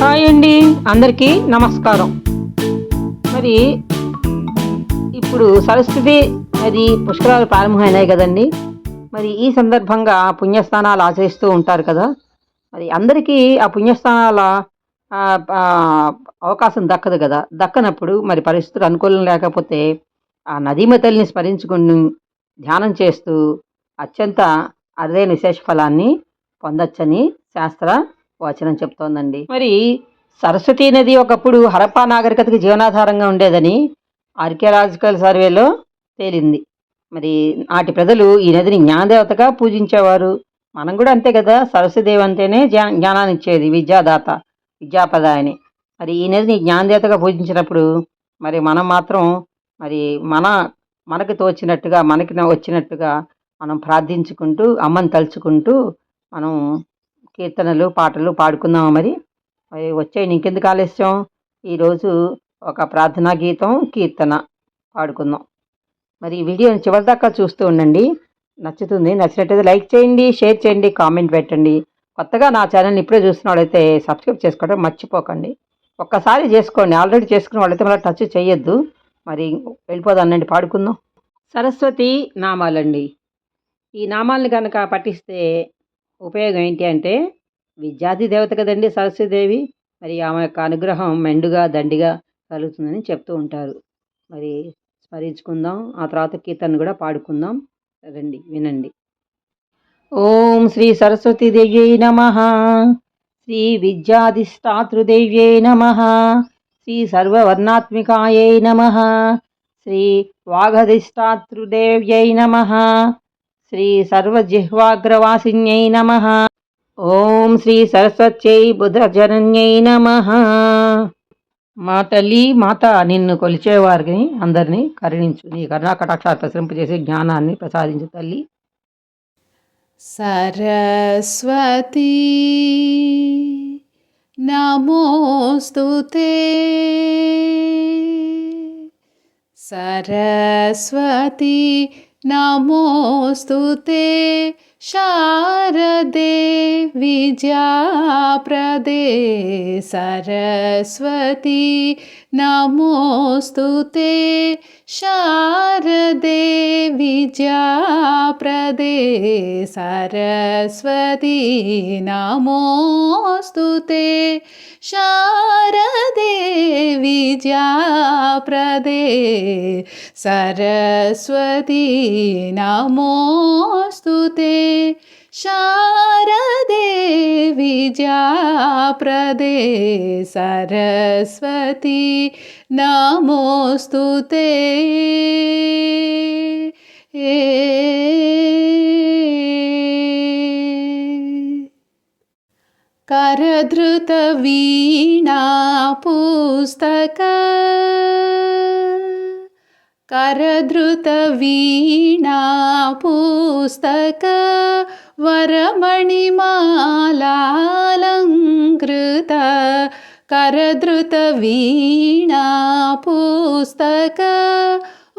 Hi అండి అందరికీ నమస్కారం. మరి ఇప్పుడు సరస్వతి నది పుష్కరాలు ప్రారంభమైనాయి కదండి. మరి ఈ సందర్భంగా పుణ్యస్థానాలు ఆచరిస్తూ ఉంటారు కదా. మరి అందరికీ ఆ పుణ్యస్థానాల అవకాశం దక్కదు కదా. దక్కనప్పుడు మరి పరిస్థితులు అనుకూలం లేకపోతే ఆ నదీమ తల్లిని స్మరించుకుని ధ్యానం చేస్తూ అత్యంత అరుదైన విశేష ఫలాన్ని పొందొచ్చని శాస్త్ర వచనం చెప్తోందండి. మరి సరస్వతీ నది ఒకప్పుడు హరప్పా నాగరికతకి జీవనాధారంగా ఉండేదని ఆర్కియలాజికల్ సర్వేలో తేలింది. మరి నాటి ప్రజలు ఈ నదిని జ్ఞానదేవతగా పూజించేవారు. మనం కూడా అంతే కదా సరస్వదేవి అంటేనే జ్ఞా జ్ఞానాన్ని ఇచ్చేది విద్యాదాత విద్యాపద అని. మరి ఈ నదిని జ్ఞానదేవతగా పూజించినప్పుడు మరి మనం మాత్రం మరి మన మనకు తోచినట్టుగా మనకి వచ్చినట్టుగా మనం ప్రార్థించుకుంటూ అమ్మని తలుచుకుంటూ మనం కీర్తనలు పాటలు పాడుకుందాం మరి? మరి వచ్చే ఇంకెందుకు ఆలస్యం? ఈరోజు ఒక ప్రార్థనా గీతం కీర్తన పాడుకుందాం. మరి ఈ వీడియోని చివరిదాకా చూస్తూ ఉండండి. నచ్చుతుంది నచ్చినట్టయితే లైక్ చేయండి షేర్ చేయండి కామెంట్ పెట్టండి. కొత్తగా నా ఛానల్ని ఇప్పుడే చూస్తున్న వాళ్ళైతే సబ్స్క్రైబ్ చేసుకోవడం మర్చిపోకండి. ఒక్కసారి చేసుకోండి. ఆల్రెడీ చేసుకున్న వాళ్ళైతే మళ్ళీ టచ్ చేయొద్దు. మరి వెళ్ళిపోదానండి పాడుకుందాం. సరస్వతి నామాలండి. ఈ నామాల్ని కనుక పఠిస్తే ఉపయోగం ఏంటి అంటే విద్యార్థి దేవత కదండి సరస్వతీదేవి. మరి ఆమె యొక్క అనుగ్రహం మెండుగా దండిగా కలుగుతుందని చెప్తూ ఉంటారు. మరి స్మరించుకుందాం. ఆ తర్వాత కీర్తన కూడా పాడుకుందాం. రండి వినండి. ఓం శ్రీ సరస్వతీదేవ్యై నమ. శ్రీ విద్యాధిష్టాతృదేవ్యై నమ. శ్రీ సర్వవర్ణాత్మికాయై నమ. శ్రీ వాగధిష్టాతృదేవ్యై నమ. శ్రీ సర్వజిహ్వాగ్రవాసిన్యై నమ. ఓం శ్రీ సరస్వత్యై బుధజనన్యై నమ. మా తల్లి మాత నిన్ను కొలిచేవారిని అందరినీ కరుణించు. నీ కర్ణాకటాక్షాలు ప్రసరింపజేసే జ్ఞానాన్ని ప్రసాదించు తల్లి. సరస్వతి నమోస్తుతే సరస్వతి नमोऽस्तु ते। शारदे विद्याप्रदे सरस्वती। नमोऽस्तु ते। शारदे विद्याप्रदे सरस्वती। नमोऽस्तु ते। शारदे विद्याप्रदे सरस्वती नमोऽस्तु ते। शारदे विद्याप्रदे सरस्वती नमोऽस्तु ते करधृतवीणा पुस्तक करधृतवीणा पुस्तक वरमणिमालालङ्कृत करधृतवीणा पुस्तक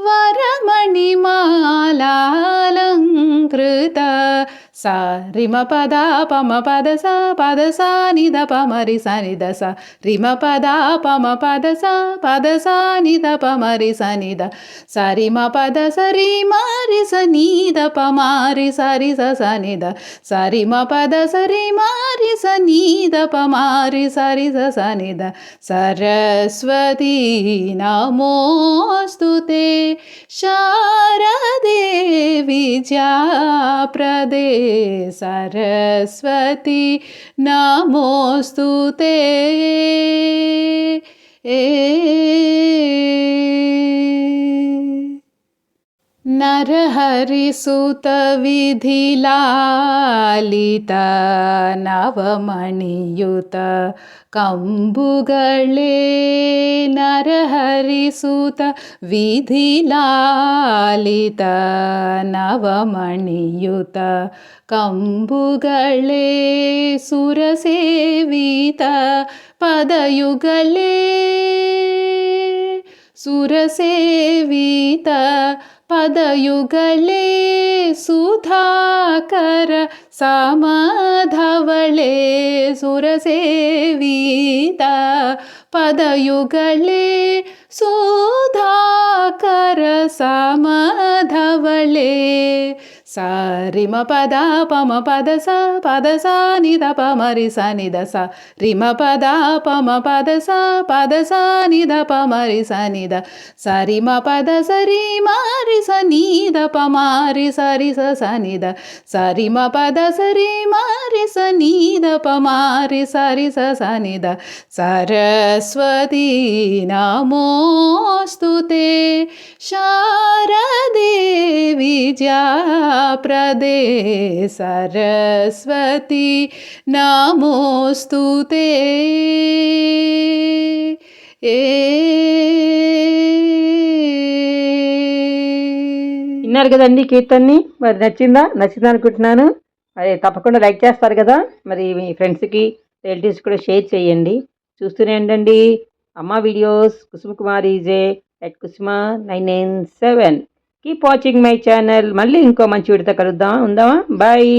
वरमणिमालालङ्कृत సా రిమ పద పమ పద స పద స నిద పమరి స నిద. స రిమ పద పమ పద స పద స నిద. పమరి స నిద స రిమ పద స రి మారి స నీద. పమారి సరి స స నిద స రిమ పద స రి మారి స నీద పమారి సరి స స నిద సరస్వతి నమోస్తు శారదేవి జాప్రదే. सरस्वती नमोऽस्तु ते നരഹരിസുതവിധിലാലിത നവമണിയുത കമ്പുകളേ നരഹരിസുത വിധിലാലിത നവമണിയുത കമ്പുകളേ സുരസേവിത പദയുഗലേ സുരസേവിത പദയുഗലേ സുധാകര സമധവളേ സുരസേവീത പദയുഗലേ സുധാകര സമധവളേ రిమ పద పమ పద స పద స నిద పమరి స నిద స. రిమ పద పమ పద స పద స నిద పమరి స నిద. స రిమ పద స రి మారి స నిద పమారి స రి స స నిద. స రిమ పద స రి స నిద పమారి స రి స స నిద. సరస్వతి నమోస్తు శా विद्याप्रदे सरस्वती नमोऽस्तु ते విన్నారు కదండి కీర్తన్ని మరి నచ్చిందా నచ్చిందా అనుకుంటున్నాను మరి తప్పకుండా లైక్ చేస్తారు కదా మరి మీ ఫ్రెండ్స్కి రిలేటివ్స్ కూడా షేర్ చేయండి చూస్తూనే ఉండండి అమ్మ videos Kusuma Kumar EJ at Kusuma nine nine seven Keep watching my channel మళ్ళీ ఇంకో మంచి విడత కలుద్దాం. ఉందామా? బాయ్